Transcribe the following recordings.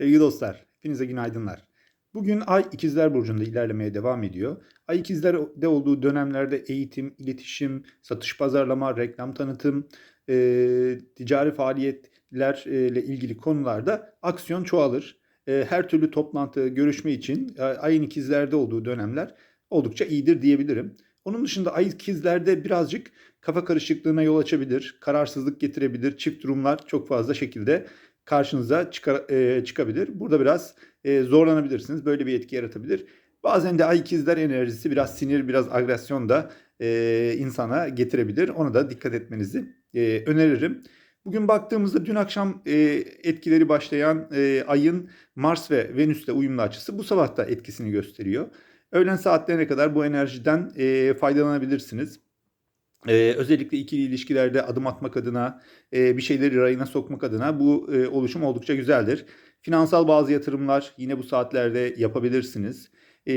Sevgili dostlar, hepinize günaydınlar. Bugün Ay İkizler Burcu'nda ilerlemeye devam ediyor. Ay İkizler'de olduğu dönemlerde eğitim, iletişim, satış pazarlama, reklam tanıtım, e, ticari faaliyetlerle ilgili konularda aksiyon çoğalır. E, her türlü toplantı, görüşme için e, Ay'ın İkizler'de olduğu dönemler oldukça iyidir diyebilirim. Onun dışında Ay İkizler'de birazcık kafa karışıklığına yol açabilir, kararsızlık getirebilir, çift durumlar çok fazla şekilde karşınıza çıkar, e, çıkabilir. Burada biraz e, zorlanabilirsiniz. Böyle bir etki yaratabilir. Bazen de ay ikizler enerjisi biraz sinir, biraz agresyon da e, insana getirebilir. Ona da dikkat etmenizi e, öneririm. Bugün baktığımızda dün akşam e, etkileri başlayan e, ayın Mars ve Venüs'le uyumlu açısı bu sabah da etkisini gösteriyor. Öğlen saatlerine kadar bu enerjiden e, faydalanabilirsiniz. Ee, özellikle ikili ilişkilerde adım atmak adına, e, bir şeyleri rayına sokmak adına bu e, oluşum oldukça güzeldir. Finansal bazı yatırımlar yine bu saatlerde yapabilirsiniz. E,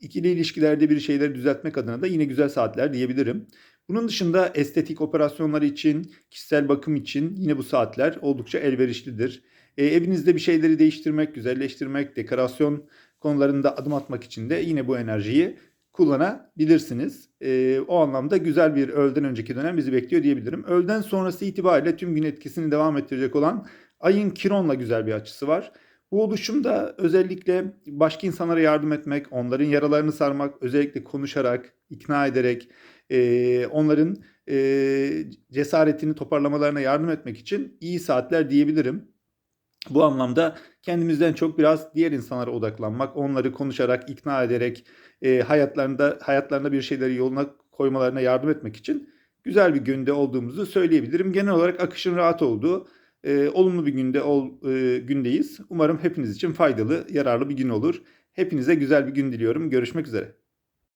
ikili ilişkilerde bir şeyleri düzeltmek adına da yine güzel saatler diyebilirim. Bunun dışında estetik operasyonlar için, kişisel bakım için yine bu saatler oldukça elverişlidir. E, evinizde bir şeyleri değiştirmek, güzelleştirmek, dekorasyon konularında adım atmak için de yine bu enerjiyi kullanabilirsiniz. E, o anlamda güzel bir öğleden önceki dönem bizi bekliyor diyebilirim. Öğleden sonrası itibariyle tüm gün etkisini devam ettirecek olan ayın Kiron'la güzel bir açısı var. Bu oluşumda özellikle başka insanlara yardım etmek, onların yaralarını sarmak, özellikle konuşarak, ikna ederek, e, onların e, cesaretini toparlamalarına yardım etmek için iyi saatler diyebilirim. Bu anlamda kendimizden çok biraz diğer insanlara odaklanmak, onları konuşarak, ikna ederek, e, hayatlarında hayatlarında bir şeyleri yoluna koymalarına yardım etmek için güzel bir günde olduğumuzu söyleyebilirim. Genel olarak akışın rahat olduğu, e, olumlu bir günde ol, e, gündeyiz. Umarım hepiniz için faydalı, yararlı bir gün olur. Hepinize güzel bir gün diliyorum. Görüşmek üzere.